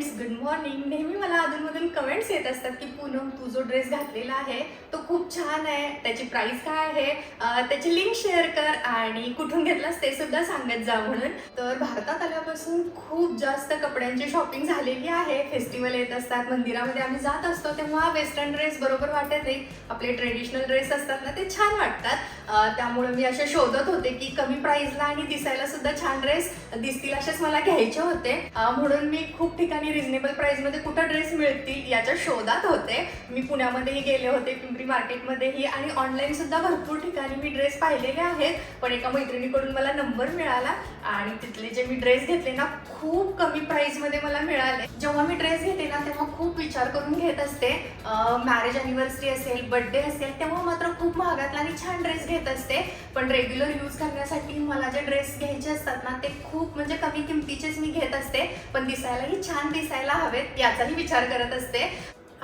Friends good morning नेहमी मला अधूनमधून कमेंट्स येत असतात की पूनम तू जो ड्रेस घातलेला आहे तो खूप छान आहे. त्याची प्राइस काय आहे? त्याची लिंक शेअर कर आणि कुठून घेतलास ते सुद्धा सांगत जा म्हणून. तर भारतात आल्यापासून खूप जास्त कपड्यांची शॉपिंग झालेली आहे. फेस्टिवल येत असतात मंदिरामध्ये आम्ही जात असतो तेव्हा वेस्टर्न ड्रेस बरोबर वाटत नाही. आपले ट्रेडिशनल ड्रेस असतात ना ते छान वाटतात. त्यामुळे मी असे शोधत होते की कमी प्राइसला आणि दिसायला सुद्धा छान ड्रेस दिसतील असेच मला घ्यायचे होते. म्हणून मी खूप ठिकाणी रिझनेबल प्राइसमध्ये कुठं ड्रेस मिळतील याच्या शोधात होते. मी पुण्यामध्येही गेले होते पिंपरी मार्केटमध्येही आणि ऑनलाईन सुद्धा भरपूर ठिकाणी मी ड्रेस पाहिलेले आहेत. पण एका मैत्रिणीकडून मला नंबर मिळाला आणि तिथले जे मी ड्रेस घेतले ना खूप कमी प्राइसमध्ये मला मिळाले. जेव्हा मी ड्रेस घेते ना तेव्हा खूप विचार करून घेत असते. मॅरेज अनिव्हर्सरी असेल बर्थडे असेल तेव्हा मात्र खूप महागातला आणि छान ड्रेस घेत असते. पण रेग्युलर यूज करण्यासाठी मला जे ड्रेस घ्यायचे असतात ना ते खूप म्हणजे कमी किमतीचेच मी घेत असते. पण दिसायलाही छान दिसायला हवेत याचाही विचार करत असते.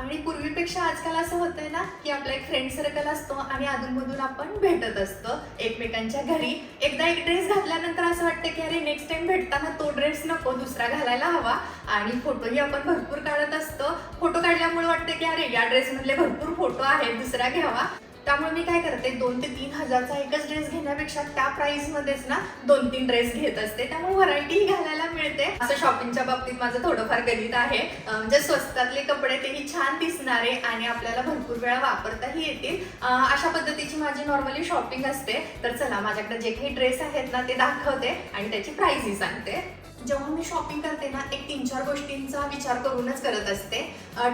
आणि पूर्वीपेक्षा आजकाल असं होतंय ना की आपला एक फ्रेंड सर्कल असतो आणि अधूनमधून आपण भेटत असतो एकमेकांच्या घरी. एकदा एक ड्रेस घातल्यानंतर असं वाटतं की अरे नेक्स्ट टाइम भेटताना तो ड्रेस नको दुसरा घालायला हवा. आणि फोटोही आपण भरपूर काढत असतो. फोटो काढल्यामुळे वाटतं की अरे या ड्रेसमधले भरपूर फोटो आहेत दुसरा घ्यावा. त्यामुळे मी काय करते दोन ते तीन हजारचा एकच ड्रेस घेण्यापेक्षा त्या प्राईसमध्येच ना दोन तीन ड्रेस घेत असते. त्यामुळे व्हरायटी घालायला मिळते. असं शॉपिंगच्या बाबतीत माझं थोडंफार गणित आहे. म्हणजे स्वस्तातले कपडे तेही छान दिसणारे आणि आपल्याला भरपूर वेळा वापरताही येतील. अशा पद्धतीची माझी नॉर्मली शॉपिंग असते. तर चला माझ्याकडे जे काही ड्रेस आहेत ना ते दाखवते आणि त्याची प्राइसही सांगते. जेव्हा मी शॉपिंग करते ना एक तीन चार गोष्टींचा विचार करूनच करत असते.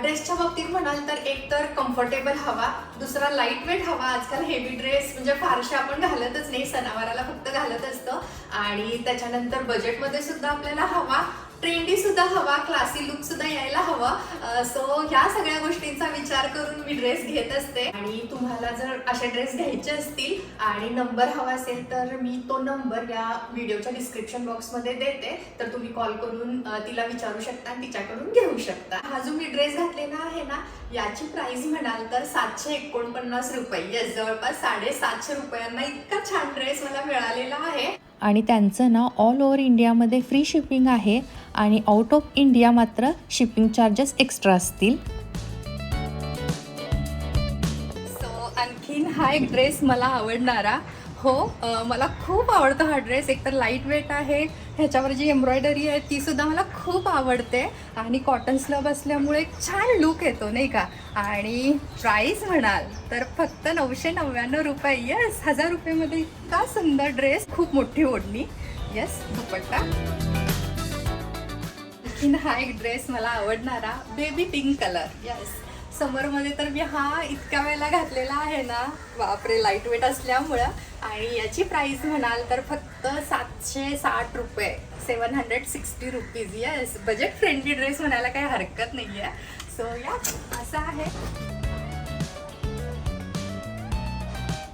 ड्रेसच्या बाबतीत म्हणाल तर एक तर कम्फर्टेबल हवा दुसरा लाइट वेट हवा. आजकाल हेवी ड्रेस म्हणजे फारसे आपण घालतच नाही सणावाराला फक्त घालत असतं. आणि त्याच्यानंतर बजेटमध्ये सुद्धा आपल्याला हवा. ट्रेंडी सुद्धा हवा क्लासी लुक सुद्धा यायला हवा. सो ह्या सगळ्या गोष्टींचा विचार करून मी ड्रेस घेत असते. आणि तुम्हाला जर असे ड्रेस घ्यायचे असतील आणि नंबर हवा असेल तर मी तो नंबर या व्हिडिओच्या डिस्क्रिप्शन बॉक्समध्ये देते. तर तुम्ही कॉल करून तिला विचारू शकता आणि तिच्याकडून घेऊ शकता. हा जो मी ड्रेस घातलेला आहे ना याची प्राइस म्हणाल तर सातशे एकोणपन्नास रुपये. जवळपास साडेसातशे रुपयांना इतका छान ड्रेस मला मिळालेला आहे. आणि त्यांचं ना ऑल ओव्हर इंडियामध्ये फ्री शिपिंग आहे आणि आउट ऑफ इंडिया मात्र शिपिंग चार्जेस एक्स्ट्रा असतील. सो आणखीन हा एक ड्रेस मला आवडणारा. हो मला खूप आवडतो हा ड्रेस. एकतर लाइट वेट आहे ह्याच्यावर जी एम्ब्रॉयडरी आहे ती सुद्धा मला खूप आवडते. आणि कॉटन स्लब असल्यामुळे एक छान लुक येतो नाही का? आणि प्राईस म्हणाल तर फक्त नऊशे नव्याण्णव रुपये. येस हजार रुपयेमध्ये इतका सुंदर ड्रेस खूप मोठी ओढणी. येस दुपट्टा. हा एक ड्रेस मला आवडणारा बेबी पिंक कलर येस समरमध्ये तर मी हा इतक्या वेळेला घातलेला आहे ना बापरे लाइट वेट असल्यामुळं. आणि याची प्राईस म्हणाल तर फक्त सातशे साठ रुपये seven hundred sixty rupees yes budget friendly dress म्हणायला काही हरकत नाही आहे सो या असं आहे.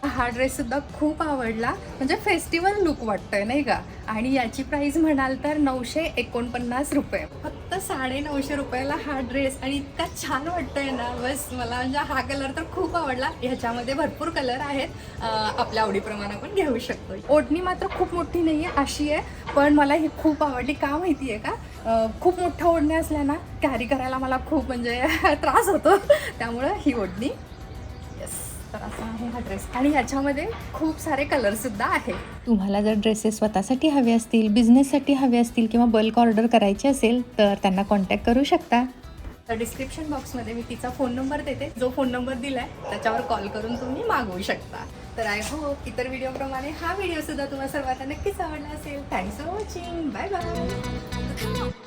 हा ड्रेस सुद्धा खूप आवडला. म्हणजे फेस्टिवल लुक वाटतोय नाही का? आणि याची प्राईस म्हणाल तर नऊशे एकोणपन्नास रुपये. फक्त साडे नऊशे रुपयाला हा ड्रेस आणि इतका छान वाटतोय ना बस मला म्हणजे हा कलर तर खूप आवडला. ह्याच्यामध्ये भरपूर कलर आहेत. आपल्या आवडीप्रमाणे आपण घेऊ शकतो. ओढणी मात्र खूप मोठी नाही आहे अशी आहे पण मला ही खूप आवडली. का माहिती आहे का खूप मोठ्या ओढण्या असल्या ना कॅरी करायला मला खूप म्हणजे त्रास होतो. त्यामुळं ही ओढणी. येस तर असा आहे हा ड्रेस आणि ह्याच्यामध्ये खूप सारे कलर सुद्धा आहेत. तुम्हाला जर ड्रेसेस स्वतःसाठी हवे असतील बिझनेससाठी हवे असतील किंवा बल्क ऑर्डर करायची असेल तर त्यांना कॉन्टॅक्ट करू शकता. तर डिस्क्रिप्शन बॉक्समध्ये मी तिचा फोन नंबर देते. जो फोन नंबर दिलाय त्याच्यावर कॉल करून तुम्ही मागवू शकता. तर आय होप इतर व्हिडिओप्रमाणे हा व्हिडिओ सुद्धा तुम्हाला सर्वांना नक्कीच आवडला असेल. Thanks for watching bye bye